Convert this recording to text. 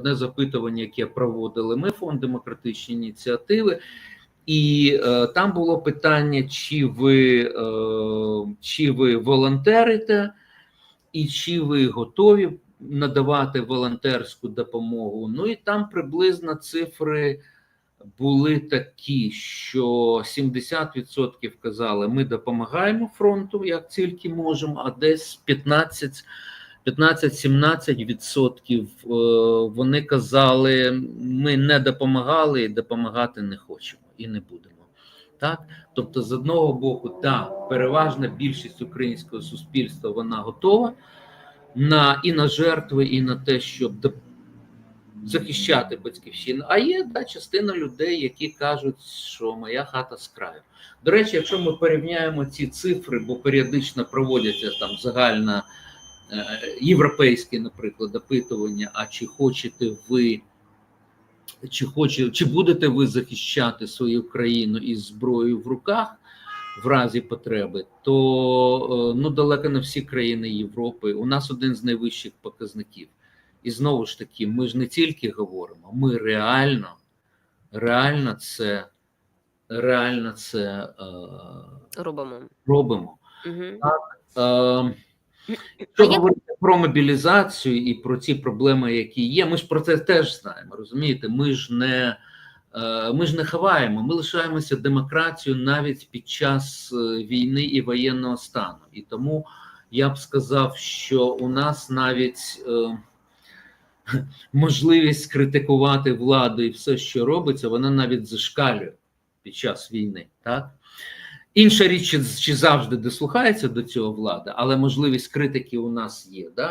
одне з опитувань, яке проводили ми, фонд демократичні ініціативи, і е, там було питання, чи ви, е, чи ви волонтерите, і чи ви готові надавати волонтерську допомогу. Ну і там приблизно цифри були такі, що 70% казали, ми допомагаємо фронту, як тільки можемо, а десь 15 15-17% е, вони казали, ми не допомагали і допомагати не хочемо і не будемо. Так, тобто, з одного боку, так, переважна більшість українського суспільства вона готова на і на жертви, і на те, щоб захищати батьківщину. А є та частина людей, які кажуть, що моя хата з краю. До речі, якщо ми порівняємо ці цифри, бо періодично проводяться там загальна е, європейські, наприклад, опитування, а чи хочете ви. Чи хоче, чи будете ви захищати свою країну із зброєю в руках в разі потреби, то е, ну далеко не всі країни Європи. У нас один з найвищих показників. І знову ж таки, ми ж не тільки говоримо, ми реально, реально це, реально це е, Робимо. робимо. Угу. Е, А що говорити про мобілізацію і про ці проблеми, які є, ми ж про це теж знаємо. Розумієте, ми ж не е, ми ж не ховаємо, ми лишаємося демократією навіть під час е, війни і воєнного стану. І тому я б сказав, що у нас навіть е, можливість критикувати владу і все, що робиться, вона навіть зашкалює під час війни. Так? Інша річ, чи, завжди дослухається до цього влада, але можливість критики у нас є. Да?